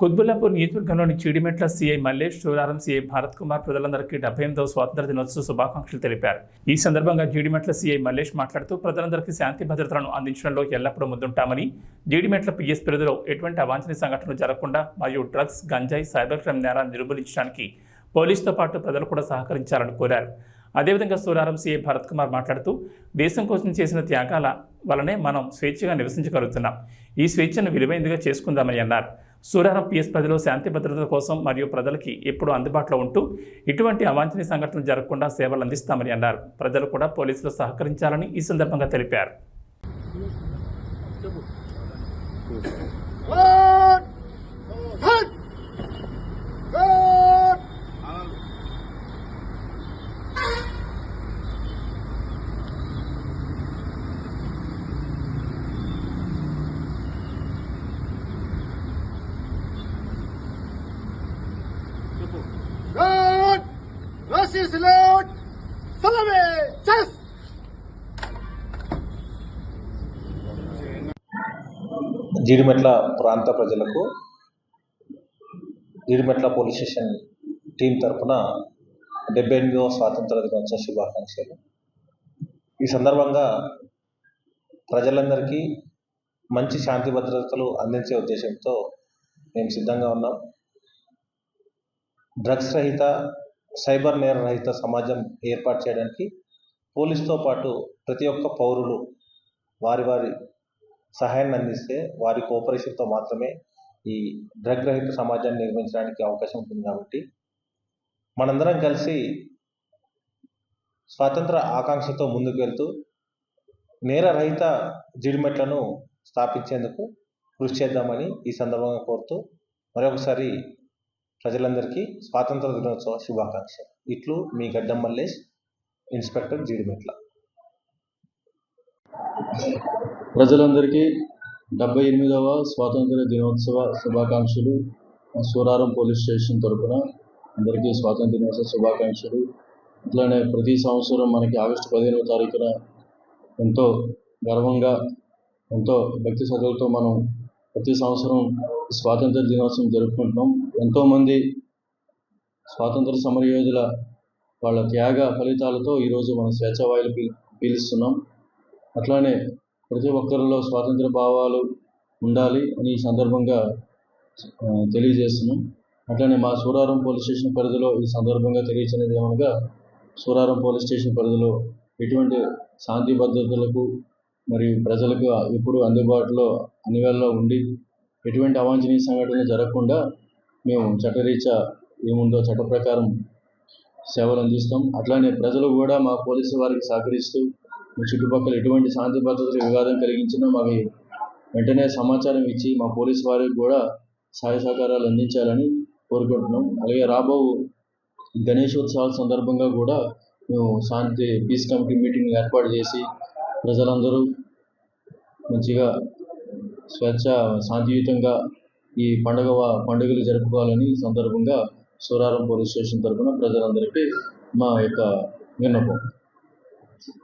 కుత్బుల్లాపూర్ నియోజకవర్గంలోని చీడిమెట్ల సీఐ మల్లేష్ శివరారం సీఐ భారత్ కుమార్ ప్రజలందరికీ డెబ్బై ఎనిమిదవ స్వాతంత్ర దినోత్సవ శుభాకాంక్షలు తెలిపారు. ఈ సందర్భంగా జీడిమెట్ల సీఐ మల్లేష్ మాట్లాడుతూ ప్రజలందరికీ శాంతి భద్రతలను అందించడంలో ఎల్లప్పుడూ ముందుంటామని జీడిమెట్ల పిఎస్ పరిధిలో ఎటువంటి అవాంఛనీయ సంఘటనలు జరగకుండా మరియు డ్రగ్స్ గంజాయి సైబర్ క్రైమ్ నేరాన్ని నిర్మూలించడానికి పోలీసుతో పాటు ప్రజలు కూడా సహకరించాలని కోరారు. అదేవిధంగా సూరారం సీఏ భరత్ కుమార్ మాట్లాడుతూ దేశం కోసం చేసిన త్యాగాల వలనే మనం స్వేచ్ఛగా నివసించగలుగుతున్నాం. ఈ స్వేచ్ఛను విలువైందిగా చేసుకుందామని అన్నారు. సూర్యారం పిఎస్ ప్రజలు శాంతి భద్రతల కోసం మరియు ప్రజలకి ఎప్పుడూ అందుబాటులో ఉంటూ ఇటువంటి అవాంఛనీయ సంఘటనలు జరగకుండా సేవలు అందిస్తామని అన్నారు. ప్రజలు కూడా పోలీసులు సహకరించాలని ఈ సందర్భంగా తెలిపారు. Good! జీడిమెట్ల ప్రాంత ప్రజలకు జీడిమెట్ల పోలీస్ స్టేషన్ టీం తరపున డెబ్బై ఎనిమిదవ స్వాతంత్ర దినోత్సవ శుభాకాంక్షలు. ఈ సందర్భంగా ప్రజలందరికీ మంచి శాంతి భద్రతలు అందించే ఉద్దేశంతో మేము సిద్ధంగా ఉన్నాం. డ్రగ్స్ రహిత సైబర్ నేర రహిత సమాజం ఏర్పాటు చేయడానికి పోలీస్తో పాటు ప్రతి ఒక్క పౌరులు వారి వారి సహాయాన్ని అందిస్తే వారి కోఆపరేషన్తో మాత్రమే ఈ డ్రగ్ రహిత సమాజాన్ని నిర్మించడానికి అవకాశం ఉంటుంది కాబట్టి మనందరం కలిసి స్వాతంత్ర ఆకాంక్షతో ముందుకు వెళ్తూ నేర రహిత జిడిమెట్లను స్థాపించేందుకు కృషి చేద్దామని ఈ సందర్భంగా కోరుతూ మరొకసారి ప్రజలందరికీ స్వాతంత్ర దినోత్సవ శుభాకాంక్షలు. ఇట్లు మీ గడ్డం మల్లేష్ ఇన్స్పెక్టర్ జీడిమెట్ల ప్రజలందరికీ డెబ్బై ఎనిమిదవ స్వాతంత్ర దినోత్సవ శుభాకాంక్షలు. సూరారం పోలీస్ స్టేషన్ తరఫున అందరికీ స్వాతంత్ర దినోత్సవ శుభాకాంక్షలు. అట్లానే ప్రతి సంవత్సరం మనకి ఆగస్టు పదిహేనవ తారీఖున ఎంతో గర్వంగా ఎంతో భక్తి శ్రద్ధలతో మనం ప్రతి సంవత్సరం స్వాతంత్ర దినోత్సవం జరుపుకుంటున్నాం ఎంతోమంది స్వాతంత్ర సమరయోధుల వాళ్ళ త్యాగ ఫలితాలతో ఈరోజు మనం స్వేచ్ఛవాయులు పీ పీలుస్తున్నాం. అట్లానే ప్రతి ఒక్కరిలో స్వాతంత్ర భావాలు ఉండాలి అని ఈ సందర్భంగా తెలియజేస్తున్నాం. అట్లనే మా సూరారం పోలీస్ స్టేషన్ పరిధిలో ఈ సందర్భంగా తెలియచినది ఏమనగా సూరారం పోలీస్ స్టేషన్ పరిధిలో ఎటువంటి శాంతి భద్రతలకు మరియు ప్రజలకు ఎప్పుడు అందుబాటులో అన్ని వేళలో ఉండి ఎటువంటి అవాంఛనీయ సంఘటనలు జరగకుండా మేము చట్టరీత్యా ఏముందో చట్ట ప్రకారం సేవలు అందిస్తాం. అట్లానే ప్రజలు కూడా మా పోలీసు వారికి సహకరిస్తూ మీ చుట్టుపక్కల ఎటువంటి శాంతి భద్రతలు వివాదం కలిగించినా మాకు వెంటనే సమాచారం ఇచ్చి మా పోలీసు వారికి కూడా సహాయ సహకారాలు అందించాలని కోరుకుంటున్నాం. అలాగే రాబో గణేశోత్సవాల సందర్భంగా కూడా మేము శాంతి పీస్ కమిటీ మీటింగ్ ఏర్పాటు చేసి ప్రజలందరూ మంచిగా స్వేచ్ఛ శాంతియుతంగా ఈ పండుగ పండుగలు జరుపుకోవాలని సందర్భంగా సూరారం పోలీస్ స్టేషన్ తరఫున ప్రజలందరికీ మా యొక్క విన్నపం.